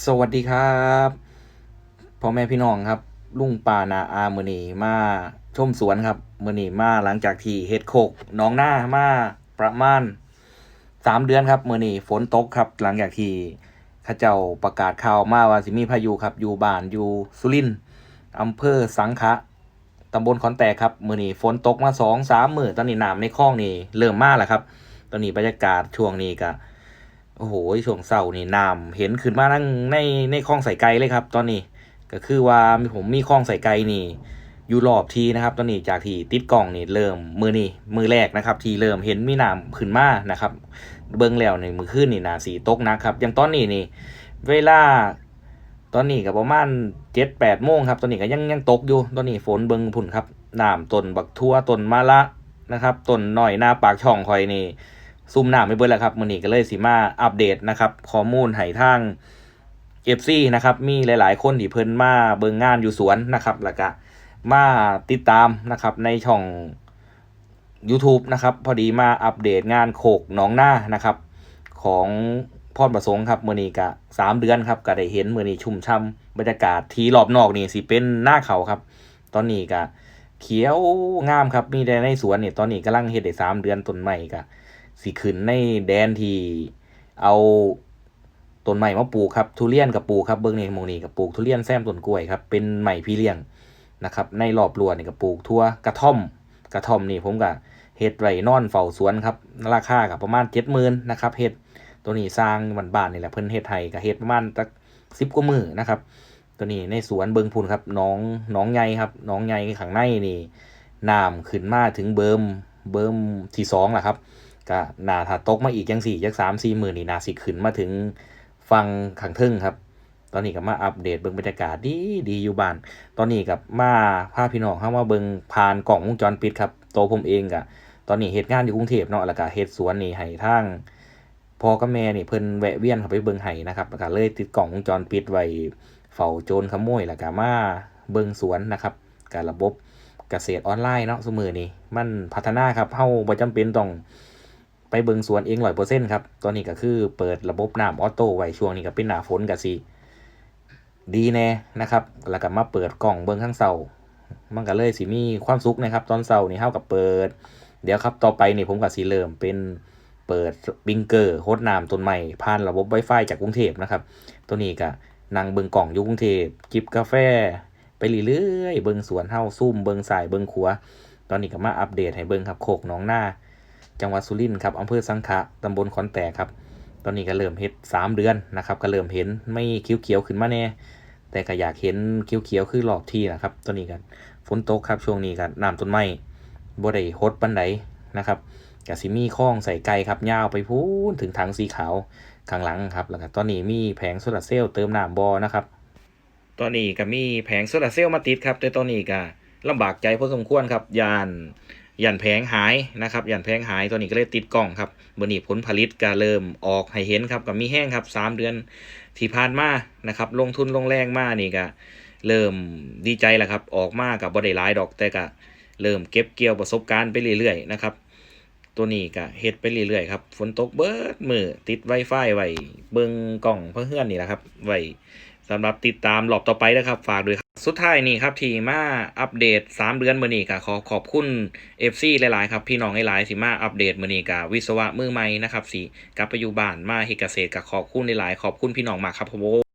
สวัสดีครับพ่อแม่พี่น้องครับ ลุงป่านาอามือนีมาชมสวนครับมือนีมาหลังจากที่เฮ็ดโคกน้องหน้ามาประมาณสามเดือนครับมือนีฝนตกครับ หลังจากที่ข้าเจ้าประกาศข่าวมาว่าสิมีพายุครับ อยู่บ้านอยู่สุรินทร์อำเภอสังขะตำบลขอนแตกครับมือนีฝนตกมาสองสามมือตอนนี้น้ำในคลองนี่เริ่มมาแล้วครับ ตอนนี้บรรยากาศช่วงนี้ก็ โอ้โหช่วงเศร้านี่น้ำเห็นขึ้นมานั่งในในคลองใส่ไก่เลยครับ ตอนนี้ก็คือว่าผมมีคลองใส่ไก่นี่อยู่รอบทีนะครับ ตอนนี้จากที่ติดกล่องนี่เริ่มมือนี่มือแรกนะครับ ที่เริ่มเห็นมีน้ำขึ้นมานะครับ เบิ้งแล้วในมือขึ้นนี่นาสีตกนะครับอย่างตอนนี้นี่ เวลาตอนนี้ก็ประมาณเจ็ดแปดโมงครับ ตอนนี้ก็ยังยังตกอยู่ ตอนนี้ฝนเบิ้งผุ่นครับน้ำต้นบักทั่วต้นมะละนะครับต้นหน่อยหน้าปากช่องคอยนี่ ซุ่มหน้าไม่เบิดแล้วครับมือนี้ก็เลยสิมาอัปเดตนะครับข้อมูลให้ทาง FC นะครับมีหลาย ๆ คนที่เพิ่นมาเบิ่งงานอยู่สวนนะครับแล้วก็มาติดตามนะครับในช่อง YouTube นะครับพอดีมาอัปเดตงานโขกหนองหน้านะครับ ของพรประสงค์ครับมือนี้ก็สามเดือนครับก็ได้เห็นมือนี้ชุ่มช่ำบรรยากาศทีรอบนอกนี่สิเป็นหน้าเขาครับ ตอนนี้ก็เขียวงามครับมีแต่ในสวนนี่ตอนนี้กำลังเฮ็ดได้สามเดือนต้นใหม่ก็ สิขึ้นในแดนที่เอาต้นไม้มาปลูกครับทุเรียนกับปลูกครับเบิ้องนี่หมองนี่กับปลูกทุเรียนแซมต้นกล้วยครับเป็นไม้พี่เลี้ยงนะครับในรอบรั้วนี่กับปลูกทั่วกระท่อม กระท่อมนี่ผมก็เฮ็ดไว้นอนเฝ้าสวนครับราคากับประมาณ70,000นนะครับเฮ็ดตัวนี้สร้างบ้านๆนี่แหละเพิ่นเฮ็ดให้ก็เฮ็ดประมาณสัก10กว่ามือนะครับ ตัวนี้ในสวนเบิงพูนครับน้องน้องใหญ่ครับน้องใหญ่ข้างในนี่น้ำขึ้นมาถึงเบิมเบิมที่สองแหละครับ ก็นาถ้าตกมาอีกจังสี่จักสามสี่หมื่นนี่นาสิขึ้นมาถึงฟังขังทึ่งครับ ตอนนี้ก็มาอัปเดตเบิ่งบรรยากาศดีดีอยู่บ้าน ตอนนี้กับมาพาพี่น้องเข้ามาเบิ่งผ่านกล่องวงจรปิดครับโตผมเองก็ตอนนี้เหตุงานอยู่กรุงเทพเนาะแล้วก็เฮ็ดสวนนี่ให้ทางพอกับแม่นี่เพิ่นแวะเวียนเข้าไปเบิ่งให้นะครับแล้วก็เลยติดกล่องวงจรปิดไว้เฝ้าโจรขโมยแล้วก็มาเบิ่งสวนนะครับการระบบเกษตรออนไลน์เนาะสมือนี้มันพัฒนาครับเฮาบ่จำเป็นต้อง ไปเบิงสวนเองร้อยเปอร์เซ็นต์ครับ ตอนนี้ก็คือเปิดระบบน้ำออโต้ไว้ช่วงนี้ก็เป็นหน้าฝนก็สิดีแน่นะครับ แล้วก็มาเปิดกล่องเบิงข้างเสามันก็เลยสิมีความสุขนะครับ ตอนเสานี่เฮากับเปิด เดี๋ยวครับต่อไปนี่ผมก็สิเริ่มเป็นเปิดสปริงเกอร์โฮดน้ำต้นใหม่ผ่านระบบ Wi-Fi จากกรุงเทพนะครับ ตัวนี้ก็นั่งเบิงกล่องอยู่กรุงเทพจิบกาแฟ ไปเรื่อยๆเบิงสวนเฮาซุ่มเบิงสายเบิงขัว ตอนนี้ก็มาอัปเดตให้เบิงครับโคกหนองหน้า จังหวัดสุรินทร์ครับอำเภอสังขะตำบลขอนแตกครับ ตอนนี้ก็เริ่มเฮ็ดสามเดือนนะครับ ก็เริ่มเห็นไม่เขียวขึ้นมาแน่ แต่ก็อยากเห็นเขียวคือหลอกที่นะครับตอนนี้กันฝนตกครับช่วงนี้กันน้ำต้นไม้บ่ได้ฮดปันไดนะครับกสิมีคลองใส่ไก่ครับยาวไปพูนถึงถังสีขาวข้างหลังครับแล้วก็ตอนนี้มีแผงโซลาร์เซลล์เติมน้ำบอนะครับตอนนี้ก็มีแผงโซลาร์เซลล์มาติดครับแต่ตอนนี้ก็ลำบากใจพอสมควรครับยาน ยันแผงหายนะครับยันแผงหายตอนนี้ก็เลยติดกล้องครับเมื่อนี้ผลผลิตก็เริ่มออกให้เห็นครับกับมีแห้งครับสามเดือนที่ผ่านมานะครับ ลงทุนลงแรงมากนี่ก็เริ่มดีใจแล้วครับ ออกมากับบ่ได้หลายดอกแต่ก็เริ่มเก็บเกี่ยวประสบการณ์ไปเรื่อยๆนะครับตัวนี้ก็เฮ็ดไปเรื่อยๆครับฝนตกเบิดมือติด Wi-Fi ไว้เบิงกล้องเพื่อนนี่แหละครับไว้ สำหรับติดตามหลอบต่อไปนะครับ ฝากด้วยครับ สุดท้ายนี่ครับที่มาอัปเดต 3 เดือนมือนี้ก็ขอขอบคุณ FC หลาย ๆ ครับ พี่น้องหลายๆสิมาอัปเดตมือนี้ก็วิศวะมือใหม่นะครับสิกลับไปอยู่บ้านมาเฮกเกษตรก็ขอบคุณหลาย ๆ ขอบคุณพี่น้องมากครับผม